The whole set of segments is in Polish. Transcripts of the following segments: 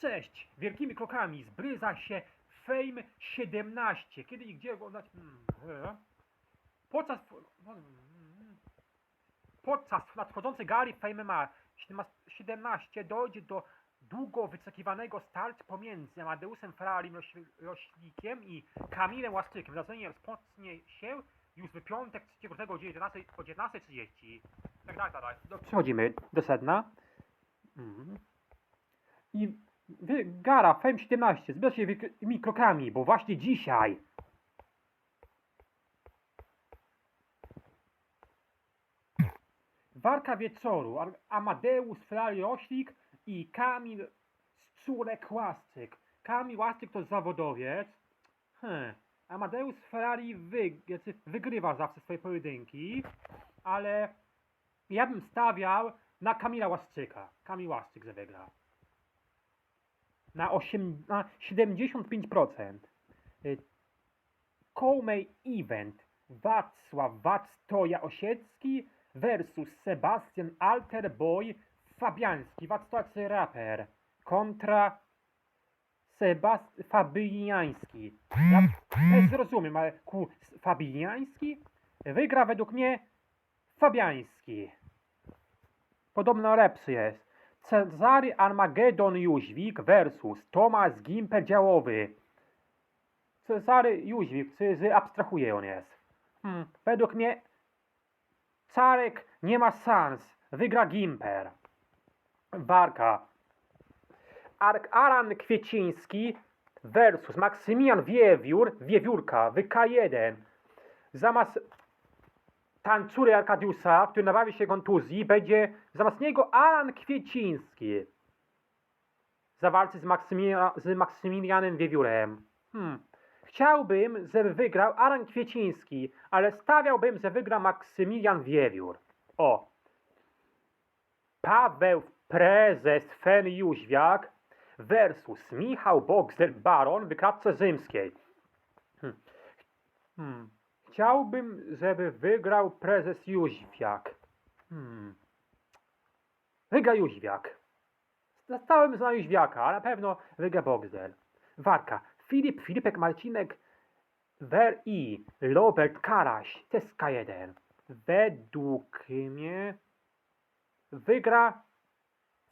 Cześć! Wielkimi krokami zbryza się Fame 17. Kiedy i gdzie oglądać? Hmm, e? Podczas, podczas nadchodzącej gali Fame ma 17 dojdzie do długo wyczekiwanego starcia pomiędzy Amadeusem Ferrarim Roś- Roślikiem i Kamilem Łastrzykiem. Wydarzenie rozpocznie się już w piątek 3 lutego o 19 o 19.30. Tak dalej, tak dalej. Do- Przechodzimy do sedna. Mhm. I Gara, Fame 17, zbierz się wielkimi krokami, bo właśnie dzisiaj Warka wieczoru, Amadeusz Ferrari Roślik i Kamil Szczurek Łaszczyk. Kamil Łaszczyk to zawodowiec. Hmm. Amadeusz Ferrari wy, wygrywa zawsze swoje pojedynki, ale ja bym stawiał na Kamila Łaszczyka. Kamil Łaszczyk, że wygra. Na, 8, na 75%. Y, Co-main event Wacław Wactoja Osiecki versus Sebastian Alterboy Fabiański. Wacław raper kontra Sebast Fabiański. Ja nie zrozumiem, ale ku Fabiański wygra według mnie Fabiański. Podobno lepszy jest. Cezary Armagedon Jóźwik versus Tomasz Gimper Działowy. Cezary Jóźwik, z abstrahuję on jest. Hmm, według mnie Czarek nie ma szans. Wygra Gimper. Warka. Ark Aran Kwieciński versus Maksymilian Wiewiór, Wiewiórka, WK1. Zamiast tańcury Arkadiusa, który nabawi się kontuzji, będzie zamiast niego Alan Kwieciński. Zawalczy z, Maksymilia, z Maksymilianem Wiewiórem. Hmm. Chciałbym, żeby wygrał Alan Kwieciński, ale stawiałbym, że wygra Maksymilian Wiewiór. O. Paweł Prezes Fen Jóźwiak versus Michał Boxer Baron w klatce rzymskiej. Hmm. Hmm. Chciałbym, żeby wygrał prezes Jóźwiak. Hmm. Wygra Jóźwiak. Stałem za Jóźwiaka, a na pewno wygra Boxer. Warka. Filip, Filipek Marcinek, Wer i Robert Karaś, TSK1. Według mnie wygra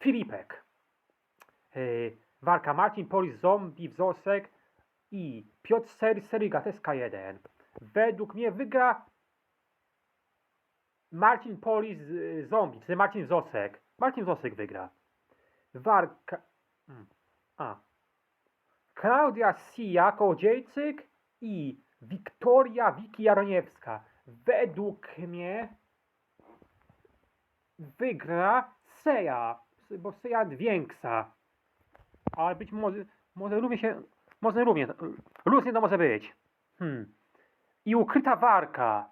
Filipek. Yy, Warka Marcin Polis Zombie Wzosek i Piotr Ser Seryga TSK1. Według mnie wygra Marcin Polis y, Zombie, czyli Marcin Wzosek. Marcin Wzosek wygra. Warka... Hmm. A. Klaudia Sija Kołodziejczyk i Wiktoria Wiki Jaroniewska. Według mnie wygra Seja, bo Seja większa. Ale być może, może równie się, może równie, różnie to może być. Hmm. I ukryta warka.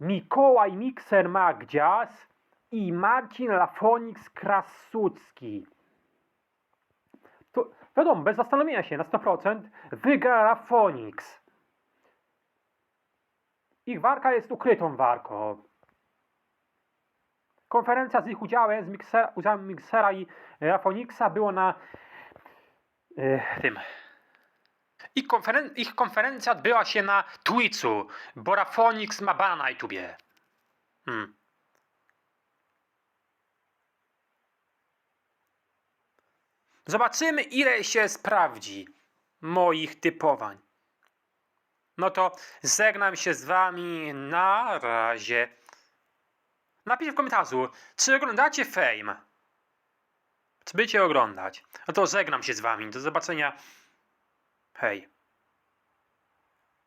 Mikołaj Mikser Magdzias i Marcin Lafonix Krasucki. To wiadomo, bez zastanowienia się, na 100% wygra Lafonix. Ich warka jest ukrytą warką. Konferencja z ich udziałem, z Miksera, udziałem Miksera i Rafonixa było na e, tym. Ich, konferen- ich konferencja odbyła się na Twitchu, bo Rafonix ma bana na YouTubie. Hmm. Zobaczymy, ile się sprawdzi moich typowań. No to żegnam się z wami na razie. Napiszcie w komentarzu, czy oglądacie Fame? Czy będziecie oglądać? No to żegnam się z wami. Do zobaczenia. Hej.